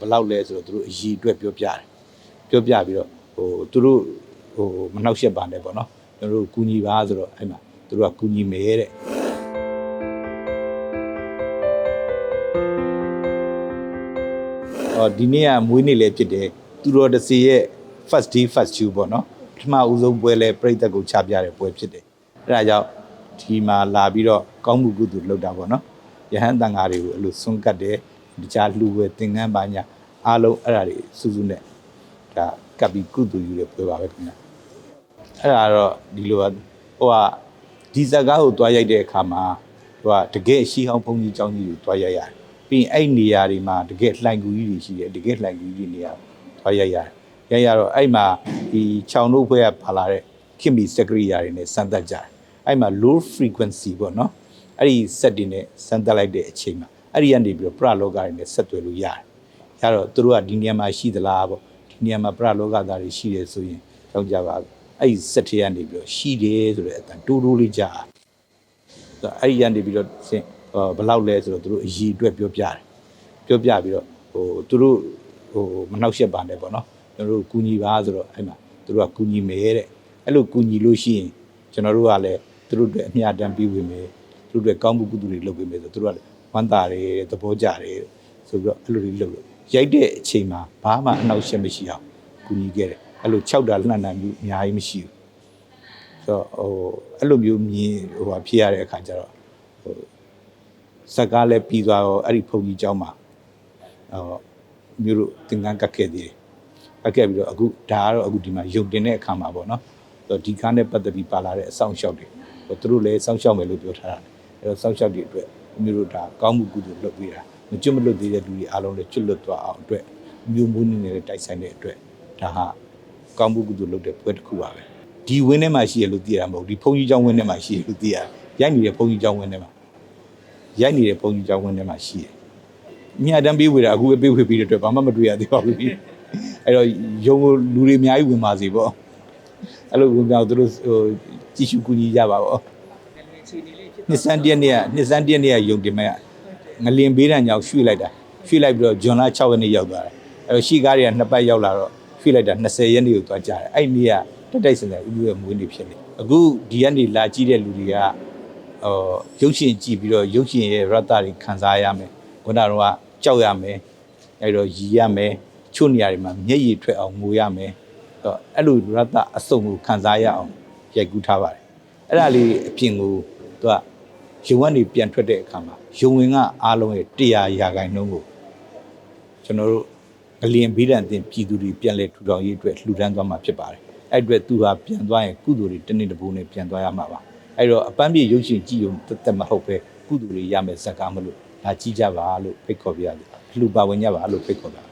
ဘယ်လောက်လဲဆိုတော့သူတို့အည်အတွက်ပြောပြတယ်ပြောပြပြီးတော့ဟိုသူတို့ဟိုမနှောက်ယှက်ပါနဲ့ပေါ့နော်ကျွန်တော်တို့ကူညီပါဆိုတော့အဲ့မှာသူတို့ကကူညီမယ်တဲ့အော်ဒီနေ့ကမွေးနေ့လည်းဖြစ်တယ်သူတော်တစီရဲ့ first day first show ပေါ့နော်ပထမဦးဆုံးပွဲလဲပြိသက်ကိုချပြတဲ့ပွဲဖြစ်တယ်အဲဒါကြောင့်ဒီမှာလာပြီးတော့ကောင်းမှုကုသိုလ်လုပ်တာပေါ့နော်ယဟန်တန်ဃာတွေကိုအဲ့လိုဆွန့်ကတ်တယ် တခြားလူပဲသင်္ကန်းပါညာအားလုံးအဲ့ဒါတွေစုစုနဲ့ဒါကပ်ပြီးကုသယူတဲ့ပွဲပါပဲခင်ဗျာအဲ့ဒါတော့ဒီလိုဟိုကဒီဇာကားကိုတွားရိုက်တဲ့အခါမှာဟိုကတကယ်ရှိဟောင်းဘုံကြီးចောင်းကြီးကိုတွားရိုက်ရတယ်ပြီးရင်အဲ့နေရာတွေမှာတကယ်လှိုင်ကူကြီးတွေရှိတယ်တကယ်လှိုင်ကူကြီးတွေနေရာတွားရိုက်ရတယ်ရိုက်ရတော့အဲ့မှာဒီခြောင်တို့ဘွဲကပါလာတဲ့ခင်မီစက်ကရိယာတွေနဲ့စမ်းသပ်ကြတယ်အဲ့မှာ low frequency ပေါ့နော်အဲ့ဒီ set တွေနဲ့စမ်းသပ်လိုက်တဲ့အချိန်မှာ အဲ့ဒီကနေပြီးတော့ပရလောကတွေနဲ့ဆက်သွယ်လို့ရတယ်ရတော့သူတို့ကဒီနေရာမှာရှိသလားပေါ့ဒီနေရာမှာပရလောကသားတွေရှိတယ်ဆိုရင်ကြောက်ကြပါအဲ့ဒီ set တွေကနေပြီးတော့ရှိတယ်ဆိုတဲ့အတန်တိုးတိုးလေးကြားဆိုတော့အဲ့ဒီကနေပြီးတော့ဆင်ဟိုဘယ်လောက်လဲဆိုတော့သူတို့အည်အတွက်ပြောပြတယ်ပြောပြပြီးတော့ဟိုသူတို့ဟိုမနှောက်ယှက်ပါနဲ့ပေါ့နော်ကျွန်တော်တို့ကူညီပါဆိုတော့အဲ့မှာသူတို့ကကူညီမယ်တဲ့အဲ့လိုကူညီလို့ရှိရင်ကျွန်တော်တို့ကလည်းသူတို့အတွက်အမျှတမ်းပြီးဝင်မယ် သူတို့အတွက်ကောင်းမှုကုသိုလ်တွေလုပ်ပေးမယ်ဆိုတော့သူတို့ကလည်းဝမ်းသာတယ်သဘောကျတယ်ဆိုပြီးတော့အဲ့လိုတွေလုပ်လို့ရိုက်တဲ့အချိန်မှာဘာမှအနှောက်အယှက်မရှိအောင်ကူညီခဲ့တယ်အဲ့လို6တာလှန်တာမျိုးအများကြီးမရှိဘူးဆိုတော့ဟိုအဲ့လိုမျိုးမြင်ဟိုဟာဖြစ်ရတဲ့အခါကျတော့ဟိုစက်ကားလည်းပြီးသွားတော့အဲ့ဒီဖုန်ကြီးเจ้าမှာဟိုမျိုးတို့သင်္ကန်းကတ်ခဲ့သေးတယ်ကတ်ခဲ့ပြီးတော့အခုဒါကတော့အခုဒီမှာယုံတင်တဲ့အခါမှာပေါ့နော်ဆိုတော့ဒီကားနဲ့ပတ်သက်ပြီးပါလာတဲ့အဆောင်ရှောက်တွေဟိုသူတို့လည်းစောင့်ရှောက်မယ်လို့ပြောထားတာ အဲ့တော့စောင့်ရှောက်တွေအတွက်မျိုးတို့ဒါကောင်းမှုကုသိုလ်လုပ်ပေးတာမကျွတ်မလွတ်သေးတဲ့လူတွေအားလုံးလည်းကျွတ်လွတ်သွားအောင်အတွက်မျိုးမိုးနေနေတဲ့တိုက်ဆိုင်တဲ့အတွက်ဒါဟာကောင်းမှုကုသိုလ်လုပ်တဲ့ပွဲတစ်ခုပါပဲဒီဝင်းထဲမှာရှိရလို့သိရတာမဟုတ်ဒီဘုန်းကြီးကျောင်းဝင်းထဲမှာရှိရလို့သိရရိုက်နေတဲ့ဘုန်းကြီးကျောင်းဝင်းထဲမှာရိုက်နေတဲ့ဘုန်းကြီးကျောင်းဝင်းထဲမှာရှိတယ်မြတ်တမ်းပေးဝေတာအခုပဲပေးဝေပြီးတဲ့အတွက်ဘာမှမတွေ့ရသေးပါဘူးအဲ့တော့ယုံကိုလူတွေအများကြီးဝင်ပါစေပေါ့အဲ့လိုဝင်ကြတော့သူတို့ဟိုကြည့်ရှုကူညီကြပါပေါ့ နှစ်စန်းတရက်နေ့ကနှစ်စန်းတရက်နေ့ကယုံတင်မဲ့ငလင်ဘေးတန်ကြောင့်ရွှေ့လိုက်တာရွှေ့လိုက်ပြီးတော့ဂျွန်လာ6ရက်နေ့ရောက်သွားတယ်အဲ့တော့ရှီကားတွေကနှစ်ပတ်ရောက်လာတော့ရွှေ့လိုက်တာ20ရက်နေ့ကိုသွားကြတယ်အဲ့ဒီနေ့ကတက်တိုက်စင်တဲ့ဥပဒေမွေးနေ့ဖြစ်နေအခုဒီကနေလာကြည့်တဲ့လူတွေကဟိုရုပ်ရှင်ကြည့်ပြီးတော့ရုပ်ရှင်ရဲ့ရတ္တတွေခံစားရမယ်ခုနကတော့ကြောက်ရမယ်အဲ့တော့ရည်ရမယ်ချို့နေရာတွေမှာမျက်ရည်ထွက်အောင်ငိုရမယ်အဲ့တော့အဲ့လိုရတ္တအစုံကိုခံစားရအောင်ရိုက်ကူးထားပါတယ်အဲ့ဒါလေးအပြင်ကိုသူက ရုံကနေပြန်ထွက်တဲ့အခါမှာရုံဝင်ကအားလုံးရဲ့100ရာခိုင်နှုန်းကိုကျွန်တော်တို့အလျင်ဘိဒံတင်ပြည်သူတွေပြန်လဲထူထောင်ရေးအတွက်လှူဒန်းသွားမှာဖြစ်ပါတယ်။အဲ့အတွက်သူဟာပြန်သွားရင်ကုသိုလ်တွေတစ်နေ့တစ်ပိုးနဲ့ပြန်သွားရမှာပါ။အဲ့တော့အပန်းပြေရုပ်ရှင်ကြည့်ုံတက်တက်မဟုတ်ပဲကုသိုလ်တွေရမယ်ဇက်ကားမလို့ဒါကြည့်ကြပါလို့ဖိတ်ခေါ်ပြရတယ်။လှူပါဝင်ကြပါလို့ဖိတ်ခေါ်ပါ